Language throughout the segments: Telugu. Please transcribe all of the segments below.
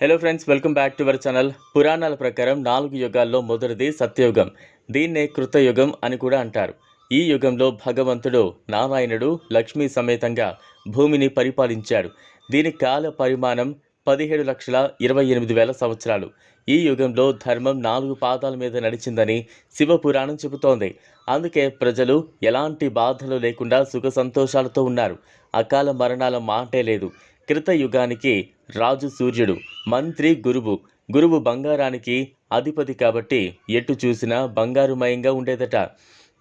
Hello friends welcome back to our channel పురాణాల ప్రకారం నాలుగు యుగాల్లో మొదటిది సత్యయుగం దీన్నే కృతయుగం అని కూడా అంటారు ఈ యుగంలో భగవంతుడు నారాయణుడు లక్ష్మీ సమేతంగా భూమిని పరిపాలించాడు దీని కాల పరిమాణం పదిహేడు లక్షల ఇరవై ఎనిమిది వేల సంవత్సరాలు ఈ యుగంలో ధర్మం నాలుగు పాదాల మీద నడిచిందని శివపురాణం చెబుతోంది అందుకే ప్రజలు ఎలాంటి బాధలు లేకుండా సుఖ సంతోషాలతో ఉన్నారు అకాల మరణాల మాటే లేదు కృతయుగానికి రాజు సూర్యుడు మంత్రి గురువు. గురువు బంగారానికి అధిపతి కాబట్టి ఎటు చూసినా బంగారుమయంగా ఉండేదట.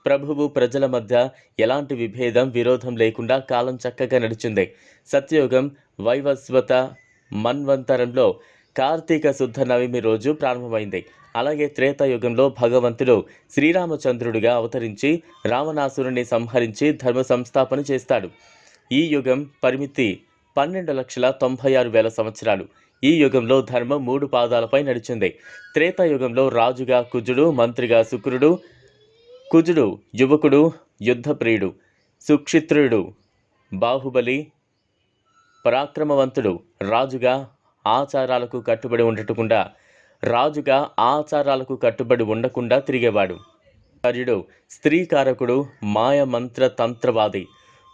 ప్రభువు ప్రజల మధ్య ఎలాంటి విభేదం విరోధం లేకుండా కాలం చక్కగా నడిచింది. సత్యయుగం వైవస్వత మన్వంతరంలో కార్తీక శుద్ధ నవమి రోజు ప్రారంభమైంది. అలాగే త్రేతాయుగంలో భగవంతుడు శ్రీరామచంద్రుడిగా అవతరించి రావణాసురుణ్ణి సంహరించి ధర్మ సంస్థాపన చేస్తాడు. ఈ యుగం పరిమితి పన్నెండు లక్షల తొంభై ఆరు వేల సంవత్సరాలు. ఈ యుగంలో ధర్మం మూడు పాదాలపై నడిచింది. త్రేతాయుగంలో రాజుగా కుజుడు మంత్రిగా శుక్రుడు కుజుడు యువకుడు యుద్ధప్రియుడు సుక్షిత్రుడు బాహుబలి పరాక్రమవంతుడు రాజుగా ఆచారాలకు కట్టుబడి ఉండకుండా రాజుగా ఆచారాలకు కట్టుబడి ఉండకుండా తిరిగేవాడు. ఆచార్యుడు స్త్రీకారకుడు మాయ మంత్ర తంత్రవాది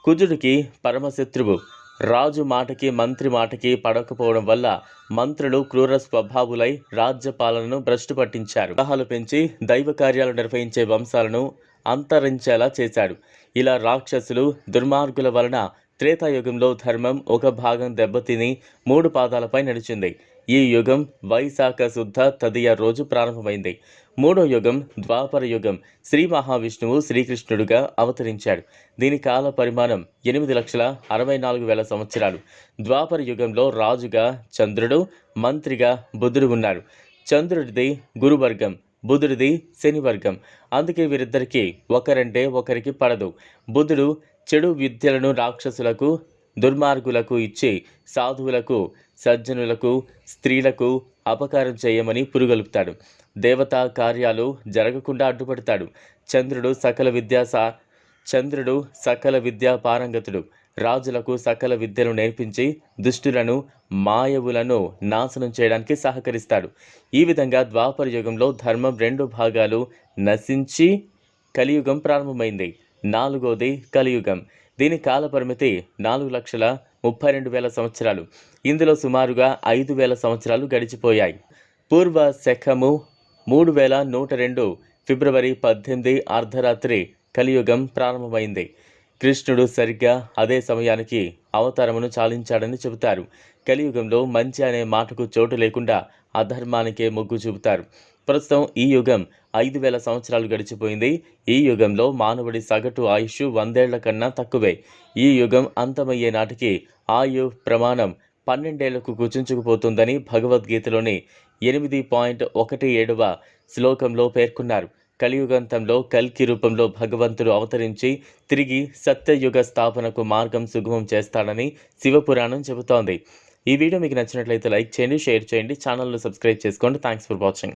కుజుడికి పరమశత్రువు. రాజు మాటకి మంత్రి మాటకి పడకపోవడం వల్ల మంత్రులు క్రూర స్వభావులై రాజ్య పాలనను భ్రష్టు పట్టించారు. వివాహాలు పెంచి దైవ కార్యాలు నిర్వహించే వంశాలను అంతరించేలా చేశాడు. ఇలా రాక్షసులు దుర్మార్గుల వలన త్రేతాయుగంలో ధర్మం ఒక భాగం దెబ్బతిని మూడు పాదాలపై నడిచింది. ఈ యుగం వైశాఖ శుద్ధ తదియ రోజు ప్రారంభమైంది. మూడో యుగం ద్వాపర యుగం. శ్రీ మహావిష్ణువు శ్రీకృష్ణుడుగా అవతరించాడు. దీని కాల పరిమాణం ఎనిమిది లక్షల అరవై నాలుగు వేల సంవత్సరాలు. ద్వాపర యుగంలో రాజుగా చంద్రుడు మంత్రిగా బుధుడు ఉన్నారు చంద్రుడిది గురువర్గం బుధుడిది శనివర్గం. అందుకే వీరిద్దరికీ ఒకరంటే ఒకరికి పడదు. బుధుడు చెడు విద్యలను రాక్షసులకు దుర్మార్గులకు ఇచ్చి సాధువులకు సజ్జనులకు స్త్రీలకు అపకారం చేయమని పురుగొలుపుతాడు. దేవతా కార్యాలు జరగకుండా అడ్డుపడతాడు. చంద్రుడు సకల విద్యా సా చంద్రుడు సకల విద్యా పారంగతుడు. రాజులకు సకల విద్యను నేర్పించి దుష్టులను మాయవులను నాశనం చేయడానికి సహకరిస్తాడు. ఈ విధంగా ద్వాపర యుగంలో ధర్మం రెండు భాగాలు నశించి కలియుగం ప్రారంభమైంది. నాలుగోది కలియుగం. దీని కాలపరిమితి నాలుగు లక్షల ముప్పై రెండు వేల సంవత్సరాలు. ఇందులో సుమారుగా ఐదు వేల సంవత్సరాలు గడిచిపోయాయి. పూర్వ శఖము మూడు వేల నూట రెండు ఫిబ్రవరి పద్దెనిమిది అర్ధరాత్రి కలియుగం ప్రారంభమైంది. కృష్ణుడు సరిగ్గా అదే సమయానికి అవతారమును చాలించాడని చెబుతారు. కలియుగంలో మంచి అనే మాటకు చోటు లేకుండా అధర్మానికే మొగ్గు చూపుతారు. ప్రస్తుతం ఈ యుగం ఐదు వేల సంవత్సరాలు గడిచిపోయింది. ఈ యుగంలో మానవుడి సగటు ఆయుష్ వందేళ్ళ కన్నా తక్కువే. ఈ యుగం అంతమయ్యే నాటికి ఆయు ప్రమాణం పన్నెండేళ్ళకు కుచించుకుపోతుందని భగవద్గీతలోని ఎనిమిది పాయింట్ ఒకటి ఏడవ శ్లోకంలో పేర్కొన్నారు. కలియుగంతంలో కల్కి రూపంలో భగవంతుడు అవతరించి తిరిగి సత్యయుగ స్థాపనకు మార్గం సుగమం చేస్తాడని శివపురాణం చెబుతోంది. ఈ వీడియో మీకు నచ్చినట్లయితే లైక్ చేయండి షేర్ చేయండి ఛానల్ను సబ్స్క్రైబ్ చేసుకోండి. Thanks for watching.